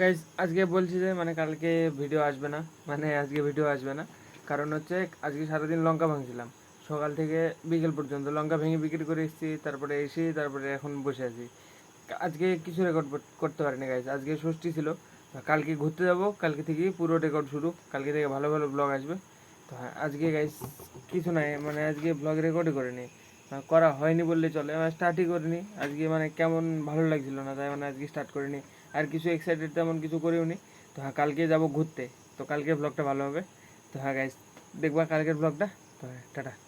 Guys আজকে বলছি যে মানে কালকে ভিডিও আসবে না। মানে আজকে ভিডিও আসবে না। কারণ হচ্ছে আজকে সারাদিন লঙ্কা ভাঙছিলাম। সকাল থেকে বিকেল পর্যন্ত লঙ্কা ভেঙে বিক্রি করে এসেছি তারপরে এসে তারপরে এখন বসে আছি। আজকে কিছু রেকর্ড করতে পারিনি গাইজ আজকে ষষ্ঠী ছিল। কালকে ঘুরতে যাব কালকে থেকে পুরো রেকর্ড শুরু। কালকে থেকে ভালো ভালো ব্লগ আসবে। তো হ্যাঁ আজকে গাইজ কিছু নাই। মানে আজকে ব্লগ রেকর্ডই করিনি। আহ, করা হয়নি বললে চলে। আমি স্টার্টই করিনি। আজকে মানে কেমন ভালো লাগছিল না, তাই মানে আজকে স্টার্ট করিনি। আর কিছু এক্সাইটেড তেমন কিছু করিও নি। তো হ্যাঁ কালকে যাব ঘুরতে। তো কালকে ব্লগটা ভালো হবে। তো হ্যাঁ গাইজ দেখবা কালকের ব্লগটা তো হ্যাঁ টাটা।